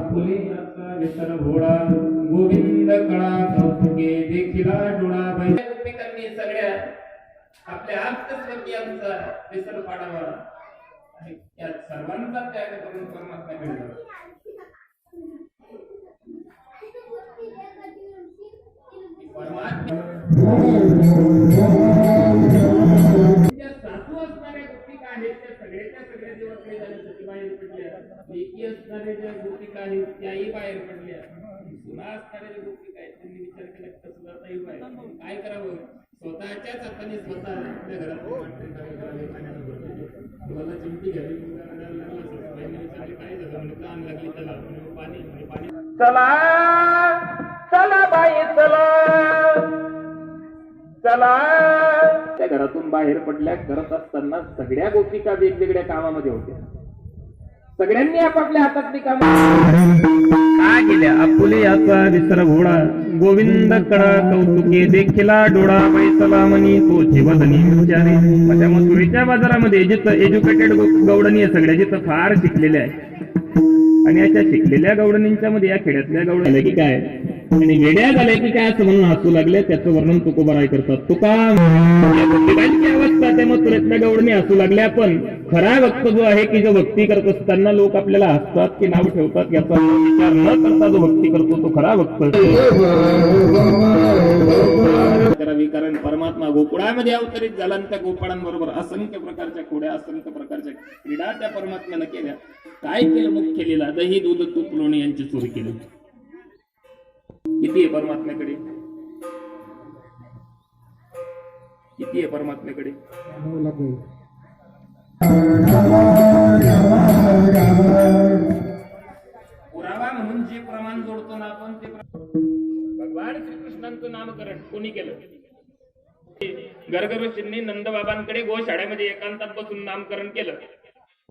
विसर भोळा गोविंद कळा कौतुके देखिला डोळा बाई सगळ्या आपल्या आप्तस्वकीयांचा विसर पाडावा आणि या सर्वांचा त्याग करून परमात्मा जावं. परमात्मा असणाऱ्या ज्या गोपिका आहेत त्याही बाहेर पडल्या. सुना असणाऱ्या गोपिका आहेत त्यांनी विचार केला जाताही बाहेर काय करावं? स्वतःच्याच हाताने स्वतः आपल्या घरात भरलेले. मुलाला चिमटी घ्यावी विचारले काय झालं? म्हणजे तहान लागली त्याला. म्हणे, पाणी म्हणे, पाणी. चला चला बाई चला. चला. त्या घरातून बाहेर पडल्या करत असताना सगळ्या गोपिका वेगवेगळ्या कामामध्ये होत्या. सगळ्यांनी आपापल्या हातातली काम काय केल्या? आपुले याचा विसर घोडा. गोविंद कडा कौतुके देखिला डोळा पैसला मनी तो जीवधनी विचारे माझ्या मथुरेच्या बाजारामध्ये जिथं एज्युकेटेड गौडणी आहे सगळ्या जिथं फार शिकलेल्या आहे. आणि अशा शिकलेल्या गवडणींच्या मध्ये या खेड्यातल्या गवडणी की काय वेड्या झाल्या की काय असं म्हणून हसू लागले त्याचं वर्णन तुकोबाराय करतात. तुका या गोपिकांची अवस्था त्या मथुरेतल्या गवडणी हसू लागल्या पण खरा भक्त जो आहे की जो भक्ती करत असताना लोक आपल्याला हसतात की नाव ठेवतात याचा विचार न करता जो भक्ती करतो तो खरा भक्त करावी कारण परमात्मा गोकुळामध्ये अवतरित झाला आणि त्या गोपाळांबरोबर असंख्य प्रकारच्या खोड्या असंख्य प्रकारच्या क्रीडा त्या परमात्म्यानं केल्या. काय केलं मुख्य लिला दही दूध तूप लोणी यांची चोरी केली. किती आहे परमात्म्याकडे? किती आहे परमात्म्याकडे? पुरावा म्हणून जे प्रमाण जोडतो ना आपण ते भगवान श्रीकृष्णांचं नामकरण कोणी केलं? गर्ग ऋषींनी नंदबाबांकडे गोशाळेमध्ये एकांतात बसून नामकरण केलं.